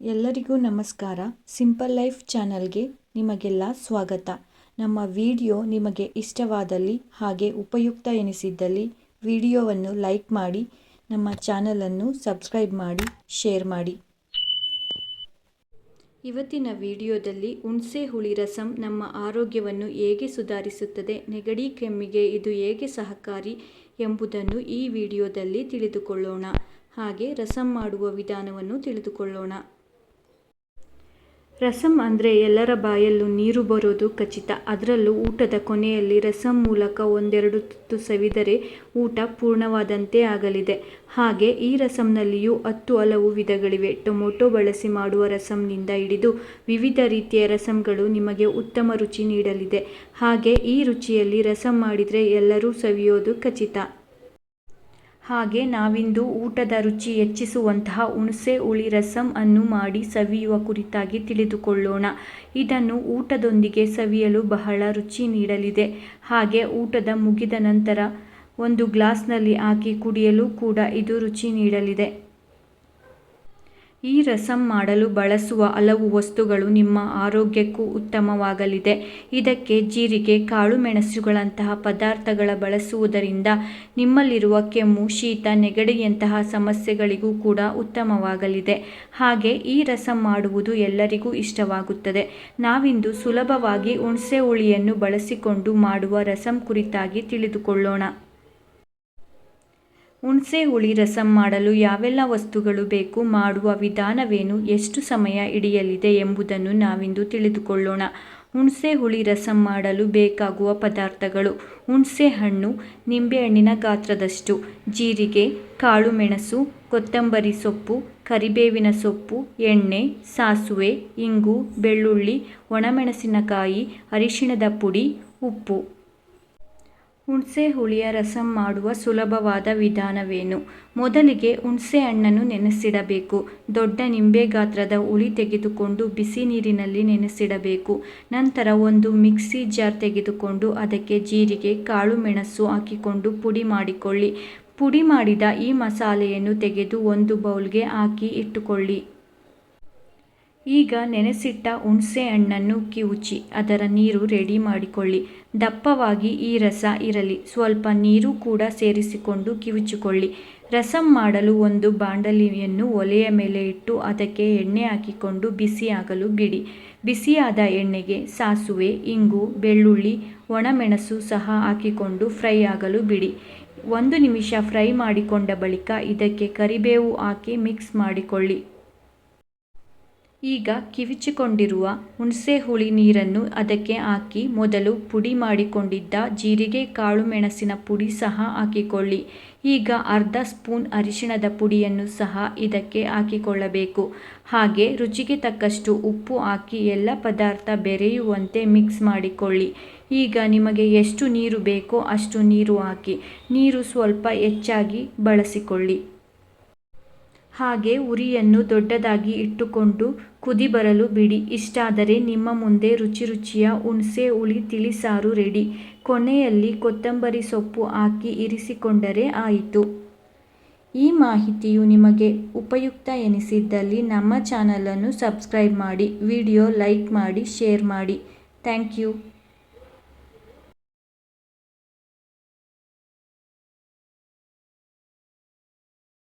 ಎಲ್ಲರಿಗೂ ನಮಸ್ಕಾರ. Simple life ಚಾನಲ್ಗೆ ನಿಮಗೆಲ್ಲ ಸ್ವಾಗತ. ನಮ್ಮ ವಿಡಿಯೋ ನಿಮಗೆ ಇಷ್ಟವಾದಲ್ಲಿ ಹಾಗೆ ಉಪಯುಕ್ತ ಎನಿಸಿದ್ದಲ್ಲಿ ವಿಡಿಯೋವನ್ನು ಲೈಕ್ ಮಾಡಿ, ನಮ್ಮ ಚಾನಲನ್ನು ಸಬ್ಸ್ಕ್ರೈಬ್ ಮಾಡಿ, ಶೇರ್ ಮಾಡಿ. ಇವತ್ತಿನ ವಿಡಿಯೋದಲ್ಲಿ ಹುಣಸೆ ಹುಳಿ ರಸಂ ನಮ್ಮ ಆರೋಗ್ಯವನ್ನು ಹೇಗೆ ಸುಧಾರಿಸುತ್ತದೆ, ನೆಗಡಿ ಕೆಮ್ಮಿಗೆ ಇದು ಹೇಗೆ ಸಹಕಾರಿ ಎಂಬುದನ್ನು ಈ ವಿಡಿಯೋದಲ್ಲಿ ತಿಳಿದುಕೊಳ್ಳೋಣ. ಹಾಗೆ ರಸಂ ಮಾಡುವ ವಿಧಾನವನ್ನು ತಿಳಿದುಕೊಳ್ಳೋಣ. ರಸಂ ಅಂದರೆ ಎಲ್ಲರ ಬಾಯಲ್ಲೂ ನೀರು ಬರೋದು ಖಚಿತ. ಅದರಲ್ಲೂ ಊಟದ ಕೊನೆಯಲ್ಲಿ ರಸಂ ಮೂಲಕ ಒಂದೆರಡು ತುತ್ತು ಸವಿದರೆ ಊಟ ಪೂರ್ಣವಾದಂತೆ ಆಗಲಿದೆ. ಹಾಗೆ ಈ ರಸಂನಲ್ಲಿಯೂ ಹತ್ತು ಹಲವು ವಿಧಗಳಿವೆ. ಟೊಮೊಟೊ ಬಳಸಿ ಮಾಡುವ ರಸಂನಿಂದ ಹಿಡಿದು ವಿವಿಧ ರೀತಿಯ ರಸಂಗಳು ನಿಮಗೆ ಉತ್ತಮ ರುಚಿ ನೀಡಲಿದೆ. ಹಾಗೆ ಈ ರುಚಿಯಲ್ಲಿ ರಸಂ ಮಾಡಿದರೆ ಎಲ್ಲರೂ ಸವಿಯೋದು ಖಚಿತ. ಹಾಗೆ ನಾವಿಂದು ಊಟದ ರುಚಿ ಹೆಚ್ಚಿಸುವಂತಹ ಹುಣಸೆ ಹುಳಿ ರಸಂ ಅನ್ನು ಮಾಡಿ ಸವಿಯುವ ಕುರಿತಾಗಿ ತಿಳಿದುಕೊಳ್ಳೋಣ. ಇದನ್ನು ಊಟದೊಂದಿಗೆ ಸವಿಯಲು ಬಹಳ ರುಚಿ ನೀಡಲಿದೆ. ಹಾಗೆ ಊಟದ ಮುಗಿದ ನಂತರ ಒಂದು ಗ್ಲಾಸ್ನಲ್ಲಿ ಹಾಕಿ ಕುಡಿಯಲು ಕೂಡ ಇದು ರುಚಿ ನೀಡಲಿದೆ. ಈ ರಸಂ ಮಾಡಲು ಬಳಸುವ ಹಲವು ವಸ್ತುಗಳು ನಿಮ್ಮ ಆರೋಗ್ಯಕ್ಕೂ ಉತ್ತಮವಾಗಲಿದೆ. ಇದಕ್ಕೆ ಜೀರಿಗೆ ಕಾಳುಮೆಣಸುಗಳಂತಹ ಪದಾರ್ಥಗಳ ಬಳಸುವುದರಿಂದ ನಿಮ್ಮಲ್ಲಿರುವ ಕೆಮ್ಮು, ಶೀತ, ನೆಗಡಿಯಂತಹ ಸಮಸ್ಯೆಗಳಿಗೂ ಕೂಡ ಉತ್ತಮವಾಗಲಿದೆ. ಹಾಗೆ ಈ ರಸಂ ಮಾಡುವುದು ಎಲ್ಲರಿಗೂ ಇಷ್ಟವಾಗುತ್ತದೆ. ನಾವಿಂದು ಸುಲಭವಾಗಿ ಹುಣಸೆ ಹುಳಿಯನ್ನು ಬಳಸಿಕೊಂಡು ಮಾಡುವ ರಸಂ ಕುರಿತಾಗಿ ತಿಳಿದುಕೊಳ್ಳೋಣ. ಹುಣಸೆ, ಹುಳಿ, ರಸಂ ಮಾಡಲು ಯಾವೆಲ್ಲ ವಸ್ತುಗಳು ಬೇಕು, ಮಾಡುವ ವಿಧಾನವೇನು, ಎಷ್ಟು ಸಮಯ ಹಿಡಿಯಲಿದೆ ಎಂಬುದನ್ನು ನಾವಿಂದು ತಿಳಿದುಕೊಳ್ಳೋಣ. ಹುಣಸೆ, ಹುಳಿ, ರಸಂ ಮಾಡಲು ಬೇಕಾಗುವ ಪದಾರ್ಥಗಳು. ಹುಣಸೆ ಹಣ್ಣು ನಿಂಬೆಹಣ್ಣಿನ ಗಾತ್ರದಷ್ಟು. ಜೀರಿಗೆ, ಕಾಳು ಮೆಣಸು, ಕೊತ್ತಂಬರಿ ಸೊಪ್ಪು, ಕರಿಬೇವಿನ ಸೊಪ್ಪು, ಎಣ್ಣೆ, ಸಾಸುವೆ, ಇಂಗು, ಬೆಳ್ಳುಳ್ಳಿ, ಒಣಮೆಣಸಿನಕಾಯಿ, ಅರಿಶಿಣದ ಪುಡಿ, ಉಪ್ಪು. ಹುಣಸೆ ಹುಳಿಯ ರಸಂ ಮಾಡುವ ಸುಲಭವಾದ ವಿಧಾನವೇನು? ಮೊದಲಿಗೆ ಹುಣಸೆ ಹಣ್ಣನ್ನು ನೆನೆಸಿಡಬೇಕು. ದೊಡ್ಡ ನಿಂಬೆ ಗಾತ್ರದ ಹುಳಿ ತೆಗೆದುಕೊಂಡು ಬಿಸಿ ನೀರಿನಲ್ಲಿ ನೆನೆಸಿಡಬೇಕು. ನಂತರ ಒಂದು ಮಿಕ್ಸಿ ಜಾರ್ ತೆಗೆದುಕೊಂಡು ಅದಕ್ಕೆ ಜೀರಿಗೆ, ಕಾಳು ಮೆಣಸು ಹಾಕಿಕೊಂಡು ಪುಡಿ ಮಾಡಿಕೊಳ್ಳಿ. ಪುಡಿ ಮಾಡಿದ ಈ ಮಸಾಲೆಯನ್ನು ತೆಗೆದು ಒಂದು ಬೌಲ್ಗೆ ಹಾಕಿ ಇಟ್ಟುಕೊಳ್ಳಿ. ಈಗ ನೆನೆಸಿಟ್ಟ ಹುಣಸೆ ಹಣ್ಣನ್ನು ಕಿವುಚಿ, ಅದರ ನೀರು ರೆಡಿ ಮಾಡಿಕೊಳ್ಳಿ. ದಪ್ಪವಾಗಿ ಈ ರಸ ಇರಲಿ. ಸ್ವಲ್ಪ ನೀರು ಕೂಡ ಸೇರಿಸಿಕೊಂಡು ಕಿವುಚಿಕೊಳ್ಳಿ. ರಸಂ ಮಾಡಲು ಒಂದು ಬಾಂಡಲಿಯನ್ನು ಒಲೆಯ ಮೇಲೆ ಇಟ್ಟು ಅದಕ್ಕೆ ಎಣ್ಣೆ ಹಾಕಿಕೊಂಡು ಬಿಸಿಯಾಗಲು ಬಿಡಿ. ಬಿಸಿಯಾದ ಎಣ್ಣೆಗೆ ಸಾಸುವೆ, ಇಂಗು, ಬೆಳ್ಳುಳ್ಳಿ, ಒಣಮೆಣಸು ಸಹ ಹಾಕಿಕೊಂಡು ಫ್ರೈ ಆಗಲು ಬಿಡಿ. ಒಂದು ನಿಮಿಷ ಫ್ರೈ ಮಾಡಿಕೊಂಡ ಬಳಿಕ ಇದಕ್ಕೆ ಕರಿಬೇವು ಹಾಕಿ ಮಿಕ್ಸ್ ಮಾಡಿಕೊಳ್ಳಿ. ಈಗ ಕಿವಿಚಿಕೊಂಡಿರುವ ಹುಣಸೆ ಹುಳಿ ನೀರನ್ನು ಅದಕ್ಕೆ ಹಾಕಿ ಮೊದಲು ಪುಡಿ ಮಾಡಿಕೊಂಡಿದ್ದ ಜೀರಿಗೆ ಕಾಳು ಮೆಣಸಿನ ಪುಡಿ ಸಹ ಹಾಕಿಕೊಳ್ಳಿ. ಈಗ ಅರ್ಧ ಸ್ಪೂನ್ ಅರಿಶಿಣದ ಪುಡಿಯನ್ನು ಸಹ ಇದಕ್ಕೆ ಹಾಕಿಕೊಳ್ಳಬೇಕು. ಹಾಗೆ ರುಚಿಗೆ ತಕ್ಕಷ್ಟು ಉಪ್ಪು ಹಾಕಿ ಎಲ್ಲ ಪದಾರ್ಥ ಬೆರೆಯುವಂತೆ ಮಿಕ್ಸ್ ಮಾಡಿಕೊಳ್ಳಿ. ಈಗ ನಿಮಗೆ ಎಷ್ಟು ನೀರು ಬೇಕೋ ಅಷ್ಟು ನೀರು ಹಾಕಿ. ನೀರು ಸ್ವಲ್ಪ ಹೆಚ್ಚಾಗಿ ಬಳಸಿಕೊಳ್ಳಿ. ಹಾಗೆ ಉರಿಯನ್ನು ದೊಡ್ಡದಾಗಿ ಇಟ್ಟುಕೊಂಡು ಕುದಿ ಬರಲು ಬಿಡಿ. ಇಷ್ಟಾದರೆ ನಿಮ್ಮ ಮುಂದೆ ರುಚಿ ರುಚಿಯ ಹುಣಸೆ, ಹುಳಿ, ತಿಳಿಸಾರು ರೆಡಿ. ಕೊನೆಯಲ್ಲಿ ಕೊತ್ತಂಬರಿ ಸೊಪ್ಪು ಹಾಕಿ ಇರಿಸಿಕೊಂಡರೆ ಆಯಿತು. ಈ ಮಾಹಿತಿಯು ನಿಮಗೆ ಉಪಯುಕ್ತ ಎನಿಸಿದ್ದಲ್ಲಿ ನಮ್ಮ ಚಾನಲನ್ನು ಸಬ್ಸ್ಕ್ರೈಬ್ ಮಾಡಿ, ವಿಡಿಯೋ ಲೈಕ್ ಮಾಡಿ, ಶೇರ್ ಮಾಡಿ. Thank you.